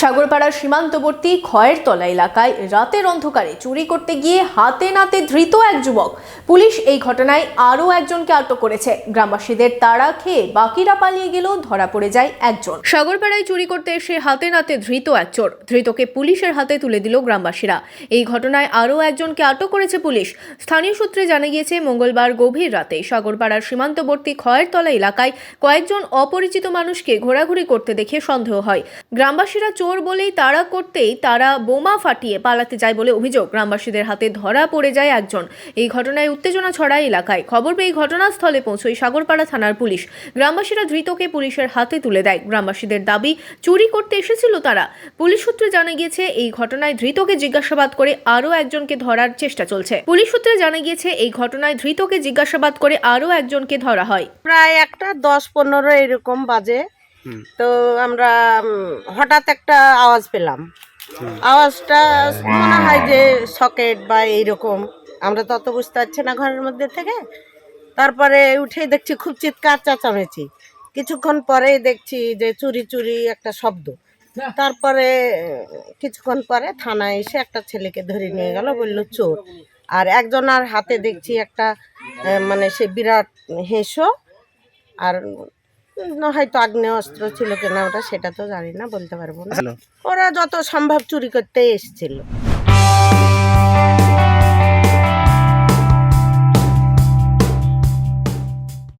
সাগরপাড়ার সীমান্তবর্তী খয়েরতলা এলাকায় রাতের অন্ধকারে চুরি করতে গিয়ে হাতে নাতে ধৃত এক যুবক। পুলিশ এই ঘটনায় আরও একজনকে আটক করেছে। গ্রামবাসীদের তাড়া খেয়ে বাকিরা পালিয়ে গেলেও ধরা পড়ে যায় একজন। সাগরপাড়ায় চুরি করতে এসে হাতে নাতে ধৃত এক চোর। ধৃতকে পুলিশের হাতে তুলে দিল গ্রামবাসীরা। এই ঘটনায় আরও একজনকে আটক করেছে পুলিশ। স্থানীয় সূত্রে জানা গিয়েছে, মঙ্গলবার গভীর রাতে সাগরপাড়ার সীমান্তবর্তী খয়েরতলা এলাকায় কয়েকজন অপরিচিত মানুষকে ঘোরাঘুরি করতে দেখে সন্দেহ হয়। গ্রামবাসীরা চোর বলেই তাড়া করতেই তারা বোমা ফাটিয়ে পালাতে যায় বলে অভিযোগ। গ্রামবাসীদের হাতে ধরা পড়ে যায় একজন। এই ঘটনায় উত্তেজনা ছড়ায় এলাকায়। খবর পেয়ে ঘটনাস্থলে পৌঁছয় সাগরপাড়া থানার পুলিশ। গ্রামবাসীরা ধৃতকে পুলিশের হাতে তুলে দেয়। গ্রামবাসীদের দাবি, চুরি করতে এসেছিল তারা। পুলিশ সূত্রে জানা গিয়েছে, এই ঘটনায় ধৃতকে জিজ্ঞাসাবাদ করে আরও একজনকে ধরার চেষ্টা চলছে। পুলিশ সূত্রে জানা গিয়েছে, এই ঘটনায় ধৃতকে জিজ্ঞাসাবাদ করে আরও একজনকে ধরা হয়। প্রায় একটা দশ পনেরো এরকম বাজে। তো আমরা হঠাৎ একটা আওয়াজ পেলাম। আওয়াজটা মনে হয় যে সকেট বা এইরকম। আমরা তত বুঝতে পারছি না ঘরের মধ্যে থেকে। তারপরে উঠে দেখছি খুব চিৎকার চেঁচামেচি। কিছুক্ষণ পরে দেখছি যে চুরি চুরি একটা শব্দ। তারপরে কিছুক্ষণ পরে থানায় এসে একটা ছেলেকে ধরে নিয়ে গেল বলল চোর। আর একজনের হাতে দেখছি একটা মানে সে বিরাট হেঁসো। আর হয়তো আগ্নেয় অস্ত্র ছিল কিনা ওটা সেটা তো জানি না বলতে পারব না। ওরা যত সম্ভব চুরি করতে এসেছিল।